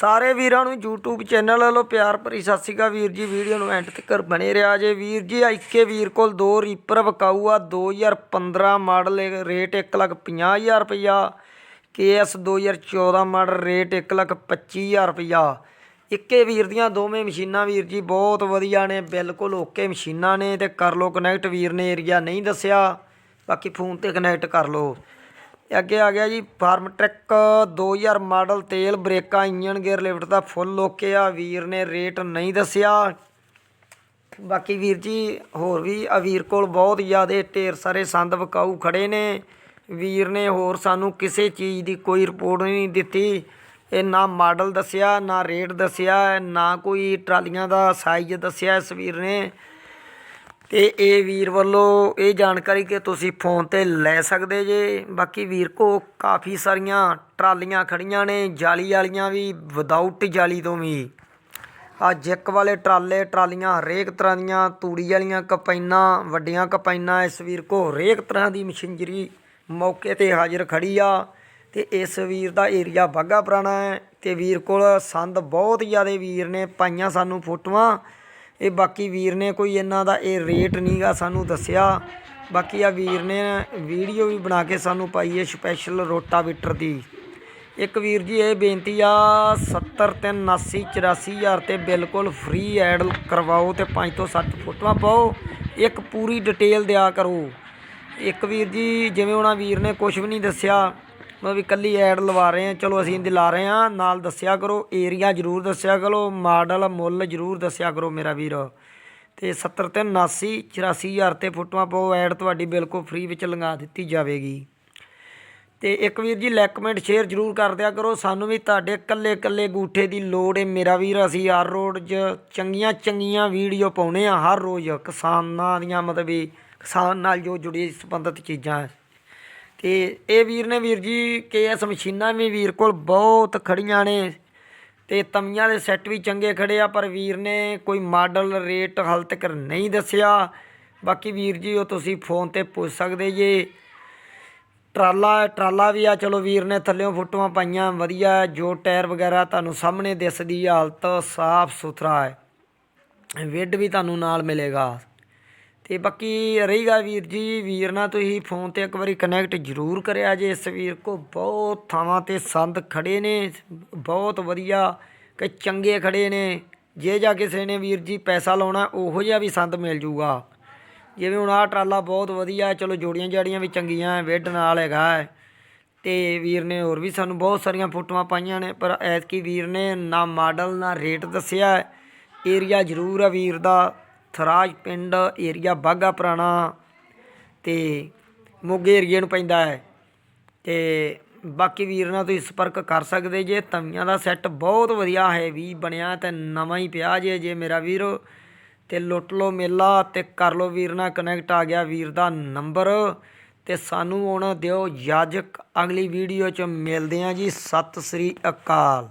ਸਾਰੇ ਵੀਰਾਂ ਨੂੰ YouTube ਚੈਨਲ ਵੱਲੋਂ ਪਿਆਰ ਭਰੀ ਸਤਿ ਸ਼੍ਰੀ ਅਕਾਲ ਵੀਰ ਜੀ। ਵੀਡੀਓ ਨੂੰ ਐਂਡ ਤੱਕ ਬਣੇ ਰਿਹਾ ਜੇ। ਵੀਰ ਜੀ ਇੱਕੇ ਵੀਰ ਕੋਲ ਦੋ ਰੀਪਰ ਵਕਾਊ ਆ 2015 ਮਾਡਲ ਰੇਟ 150000 ਰੁਪਇਆ KS 2014 ਮਾਡਲ ਰੇਟ 125000 ਰੁਪਇਆ ਇੱਕੇ ਵੀਰ ਦੀਆਂ ਦੋਵੇਂ ਮਸ਼ੀਨਾਂ ਵੀਰ ਜੀ ਬਹੁਤ ਵਧੀਆ ਨੇ, ਬਿਲਕੁਲ ਓਕੇ ਮਸ਼ੀਨਾਂ ਨੇ ਤੇ ਕਰ ਲਓ ਕਨੈਕਟ ਵੀਰ ਨੇ ਏਰੀਆ ਨਹੀਂ ਦੱਸਿਆ, ਬਾਕੀ ਫੋਨ ਤੇ ਕਨੈਕਟ ਕਰ ਲਓ। ਅੱਗੇ ਆ ਗਿਆ ਜੀ, ਫਾਰਮ ਟਰੈਕ 2000 ਮਾਡਲ ਤੇਲ, ਬ੍ਰੇਕਾਂ ਇੰਜਨ ਗੇਅਰ ਲਿਫਟ ਦਾ ਫੁੱਲ ਓਕੇ ਆ, ਵੀਰ ਨੇ ਰੇਟ ਨਹੀਂ ਦੱਸਿਆ। ਬਾਕੀ ਵੀਰ ਜੀ, ਹੋਰ ਵੀ ਆ, ਵੀਰ ਕੋਲ ਬਹੁਤ ਜ਼ਿਆਦੇ ਢੇਰ ਸਾਰੇ ਸੰਦ ਵਿਕਾਊ ਖੜੇ ਨੇ। ਵੀਰ ਨੇ ਹੋਰ ਸਾਨੂੰ ਕਿਸੇ ਚੀਜ਼ ਦੀ ਕੋਈ ਰਿਪੋਰਟ ਨਹੀਂ ਦਿੱਤੀ। ਇਹ ਨਾ ਮਾਡਲ ਦੱਸਿਆ, ਨਾ ਰੇਟ ਦੱਸਿਆ, ਨਾ ਕੋਈ ਟਰਾਲੀਆਂ ਦਾ ਸਾਈਜ਼ ਦੱਸਿਆ ਇਸ ਵੀਰ ਨੇ। ਤੇ ਇਹ ਵੀਰ ਵੱਲੋਂ ਇਹ ਜਾਣਕਾਰੀ ਕਿ ਤੁਸੀਂ ਫੋਨ ਤੇ ਲੈ ਸਕਦੇ ਜੇ। ਬਾਕੀ ਵੀਰ ਕੋ ਕਾਫੀ ਸਾਰੀਆਂ ਟਰਾਲੀਆਂ ਖੜੀਆਂ ਨੇ, ਜਾਲੀ ਵਾਲੀਆਂ ਵੀ ਵਿਦਆਊਟ ਜਾਲੀ ਤੋਂ ਵੀ। ਆ ਜੈਕ ਵਾਲੇ ਟਰਾਲੇ, ਟਰਾਲੀਆਂ ਹਰੇਕ ਤਰ੍ਹਾਂ ਦੀਆਂ, ਤੂੜੀ ਵਾਲੀਆਂ ਕਪਾਈਨਾਂ, ਵੱਡੀਆਂ ਕਪਾਈਨਾਂ, ਇਸ ਵੀਰ ਕੋ ਹਰੇਕ ਤਰ੍ਹਾਂ ਦੀ ਮਸ਼ੀਨਰੀ ਮੌਕੇ ਤੇ ਹਾਜ਼ਰ ਖੜੀ ਆ। ਤੇ ਇਸ ਵੀਰ ਦਾ ਏਰੀਆ ਬਾਗਾ ਪੁਰਾਣਾ ਹੈ ਤੇ ਵੀਰ ਕੋਲ ਸੰਦ ਬਹੁਤ ਜ਼ਿਆਦੇ ਵੀਰ ਨੇ, ਪਾਈਆਂ ਸਾਨੂੰ ਫੋਟੋਆਂ। ਇਹ ਬਾਕੀ ਵੀਰ ਨੇ ਕੋਈ ਇਹਨਾਂ ਦਾ ਇਹ ਰੇਟ ਨਹੀਂਗਾ ਸਾਨੂੰ ਦੱਸਿਆ। ਬਾਕੀ ਆ ਵੀਰ ਨੇ ਵੀਡੀਓ ਵੀ ਬਣਾ ਕੇ ਸਾਨੂੰ ਪਾਈ ਹੈ ਸਪੈਸ਼ਲ ਰੋਟਾਵੀਟਰ ਦੀ। ਇੱਕ ਵੀਰ ਜੀ ਇਹ ਬੇਨਤੀ ਆ 70 ਤੇ 79 84000 ਤੇ ਬਿਲਕੁਲ ਫ੍ਰੀ ਐਡ ਕਰਵਾਓ ਤੇ 5 ਤੋਂ 7 ਫੋਟੋਆਂ ਪਾਓ। ਇੱਕ ਪੂਰੀ ਡਿਟੇਲ ਦਿਆ ਕਰੋ। ਇੱਕ ਵੀਰ ਜੀ, ਜਿਵੇਂ ਉਹਨਾਂ ਵੀਰ ਨੇ ਕੁਝ ਵੀ ਨਹੀਂ ਦੱਸਿਆ। ਮਤਲਬ ਵੀ ਕੱਲੀ ਐਡ ਲਵਾ ਰਹੇ ਆ ਚਲੋ ਅਸੀਂ ਇਹਦੇ ਲਾ ਰਹੇ ਆ ਨਾਲ ਦੱਸਿਆ ਕਰੋ ਏਰੀਆ ਜ਼ਰੂਰ ਦੱਸਿਆ ਕਰੋ, ਮਾਡਲ ਮੁੱਲ ਜ਼ਰੂਰ ਦੱਸਿਆ ਕਰੋ ਮੇਰਾ ਵੀਰ। ਤੇ 70 ਤੇ 79 84000 ਤੇ ਫੋਟੋਆਂ ਪਾਓ, ਐਡ ਤੁਹਾਡੀ ਬਿਲਕੁਲ ਫ੍ਰੀ ਵਿੱਚ ਲੰਗਾ ਦਿੱਤੀ ਜਾਵੇਗੀ। ਤੇ ਇੱਕ ਵੀਰ ਜੀ ਲਾਈਕ ਕਮੈਂਟ ਸ਼ੇਅਰ ਜ਼ਰੂਰ ਕਰ ਦਿਆ ਕਰੋ। ਸਾਨੂੰ ਵੀ ਤੁਹਾਡੇ ਕੱਲੇ ਕੱਲੇ ਗੂਠੇ ਦੀ ਲੋੜ ਏ ਮੇਰਾ ਵੀਰ। ਅਸੀਂ ਹਰ ਰੋਡ 'ਚ ਚੰਗੀਆਂ ਚੰਗੀਆਂ ਵੀਡੀਓ ਪਾਉਨੇ ਆ ਹਰ ਰੋਜ਼ ਕਿਸਾਨਾਂ ਦੀਆਂ ਮਤਲਬ ਵੀ ਕਿਸਾਨ ਨਾਲ ਜੋ ਜੁੜੀ ਸੰਬੰਧਿਤ ਚੀਜ਼ਾਂ। ਤੇ ਇਹ ਵੀਰ ਨੇ ਵੀਰ ਜੀ ਕੇਐਸ ਮਸ਼ੀਨਾਂ ਵੀ ਵੀਰ ਕੋਲ ਬਹੁਤ ਖੜੀਆਂ ਨੇ ਤੇ ਤਮੀਆਂ ਦੇ ਸੈੱਟ ਵੀ ਚੰਗੇ ਖੜੇ ਆ, ਪਰ ਵੀਰ ਨੇ ਕੋਈ ਮਾਡਲ ਰੇਟ ਹਾਲ ਤੱਕ ਨਹੀਂ ਦੱਸਿਆ। ਬਾਕੀ ਵੀਰ ਜੀ, ਉਹ ਤੁਸੀਂ ਫੋਨ ਤੇ ਪੁੱਛ ਸਕਦੇ ਜੇ। ਟਰਾਲਾ ਟਰਾਲਾ ਵੀ ਆ, ਚਲੋ ਵੀਰ ਨੇ ਥੱਲਿਓਂ ਫੋਟੋਆਂ ਪਾਈਆਂ, ਵਧੀਆ, ਜੋ ਟਾਇਰ ਵਗੈਰਾ ਤੁਹਾਨੂੰ ਸਾਹਮਣੇ ਦਿਸਦੀ ਹਾਲਤ ਸਾਫ਼ ਸੁਥਰਾ ਹੈ। ਵਿੱਡ ਵੀ ਤੁਹਾਨੂੰ ਨਾਲ ਮਿਲੇਗਾ। ਤੇ ਬਾਕੀ ਰਹੇਗਾ ਵੀਰ ਜੀ, ਵੀਰ ਨਾਲ ਤੁਸੀਂ ਫੋਨ ਤੇ ਇੱਕ ਵਾਰੀ ਕਨੈਕਟ ਜ਼ਰੂਰ ਕਰਿਆ ਜੇ ਇਸ ਵੀਰ ਕੋ ਬਹੁਤ ਥਾਵਾਂ ਤੇ ਸੰਦ ਖੜੇ ਨੇ, ਬਹੁਤ ਵਧੀਆ ਕਿ ਚੰਗੇ ਖੜੇ ਨੇ। ਜੇ ਜਾ ਕਿਸੇ ਨੇ ਵੀਰ ਜੀ ਪੈਸਾ ਲਾਉਣਾ, ਉਹੋ ਜਿਹਾ ਵੀ ਸੰਦ ਮਿਲ ਜੂਗਾ। ਜਿਵੇਂ ਹੁਣ ਆਹ ਟਰਾਲਾ ਬਹੁਤ ਵਧੀਆ, ਚਲੋ ਜੋੜੀਆਂ ਜਾੜੀਆਂ ਵੀ ਚੰਗੀਆਂ ਹੈ ਵਿੱਡ ਨਾਲ ਹੈਗਾ ਹੈ। ਤੇ ਵੀਰ ਨੇ ਹੋਰ ਵੀ ਸਾਨੂੰ ਬਹੁਤ ਸਾਰੀਆਂ ਫੋਟੋਆਂ ਪਾਈਆਂ ਨੇ, ਪਰ ਐਤਕੀ ਵੀਰ ਨੇ ਨਾ ਮਾਡਲ, ਨਾ ਰੇਟ ਦੱਸਿਆ। ਏਰੀਆ ਜ਼ਰੂਰ ਆ ਵੀਰ ਦਾ। ਥਰਾਜ ਪਿੰਡ ਏਰੀਆ ਬਾਗਾ ਪੁਰਾਣਾ ਤੇ ਮੋਗੇ ਏਰੀਏ ਨੂੰ ਪੈਂਦਾ ਹੈ ਤੇ ਬਾਕੀ ਵੀਰ ਨਾਲ ਤੁਸੀਂ ਸੰਪਰਕ ਕਰ ਸਕਦੇ ਜੇ, ਤਵੀਆਂ ਦਾ ਸੈੱਟ ਬਹੁਤ ਵਧੀਆ ਹੈ, ਵੀ ਬਣਿਆ ਤੇ ਨਵਾਂ ਹੀ ਪਿਆ ਜੇ ਜੇ ਮੇਰਾ ਵੀਰ ਤੇ ਲੁੱਟ ਲੋ ਮੇਲਾ ਤੇ ਕਰ ਲੋ ਵੀਰ ਨਾਲ ਕਨੈਕਟ ਆ ਗਿਆ ਵੀਰ ਦਾ ਨੰਬਰ ਤੇ ਸਾਨੂੰ ਹੁਣ ਦਿਓ ਯਾਜਕ, ਅਗਲੀ ਵੀਡੀਓ ਚ ਮਿਲਦੇ ਆਂ ਜੀ, ਸਤਿ ਸ੍ਰੀ ਅਕਾਲ।